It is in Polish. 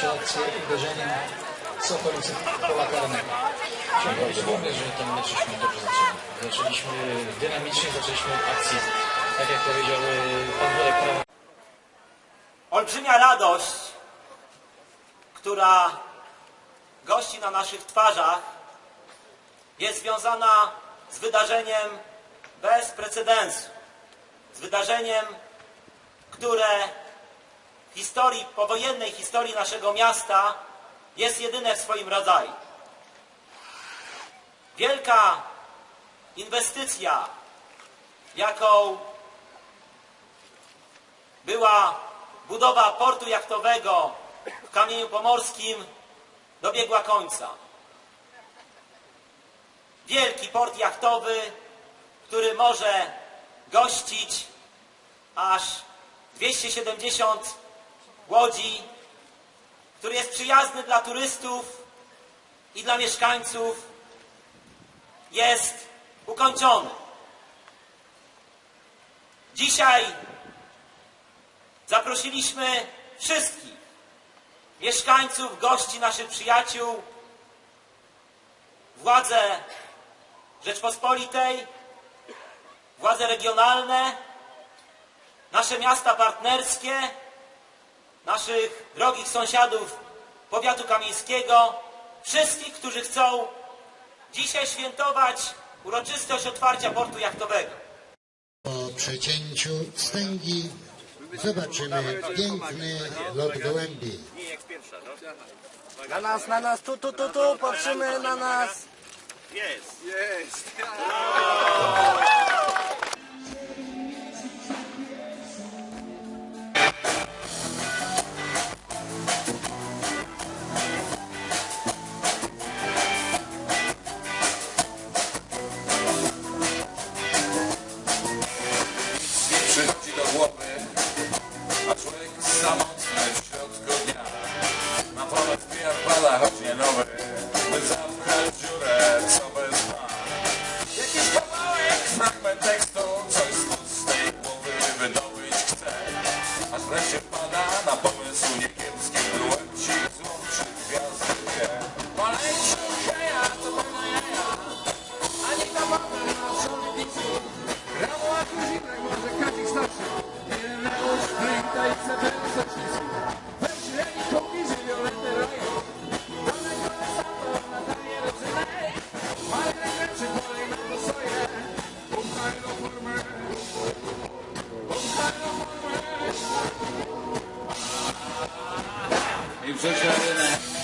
przed uderzeniem z okolicy pola karnego. Chciałbym przypomnieć, że ten mecz dobrze zaczęli. Zaczęliśmy dynamicznie, zaczęliśmy akcję, tak jak powiedział e, pan Prawa. Olbrzymia radość, która gości na naszych twarzach, jest związana z wydarzeniem bez precedensu. Z wydarzeniem, które historii, powojennej historii naszego miasta jest jedyne w swoim rodzaju. Wielka inwestycja, jaką była budowa portu jachtowego w Kamieniu Pomorskim dobiegła końca. Wielki port jachtowy, który może gościć aż 270 łodzi, który jest przyjazny dla turystów i dla mieszkańców, jest ukończony. Dzisiaj Zaprosiliśmy wszystkich mieszkańców, gości, naszych przyjaciół, władze Rzeczpospolitej, władze regionalne, nasze miasta partnerskie, naszych drogich sąsiadów powiatu kamieńskiego, wszystkich, którzy chcą dzisiaj świętować uroczystość otwarcia portu jachtowego. Po przecięciu wstęgi zobaczymy piękny lot gołębi. Na nas, na nas, tu, tu, tu, tu, patrzymy na nas. nie Aż You've just in. an